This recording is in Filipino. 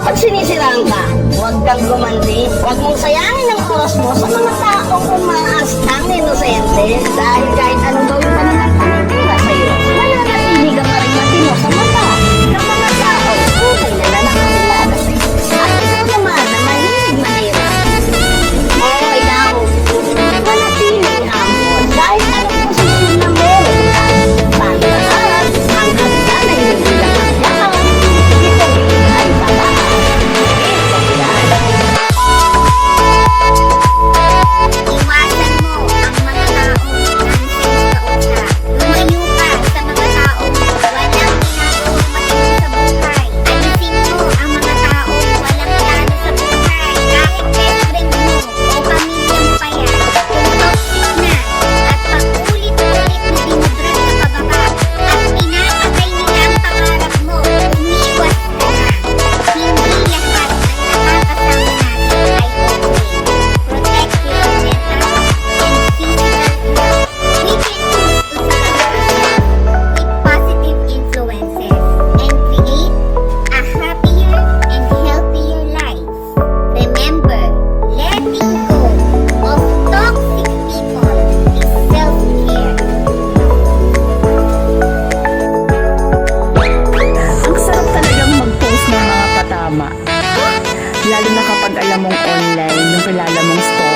Kapag sinisiraan ka, huwag kang gumanti. Huwag mong sayangin ang oras mo sa mga taong umaas ng inosente. Dahil online yung kilala mong store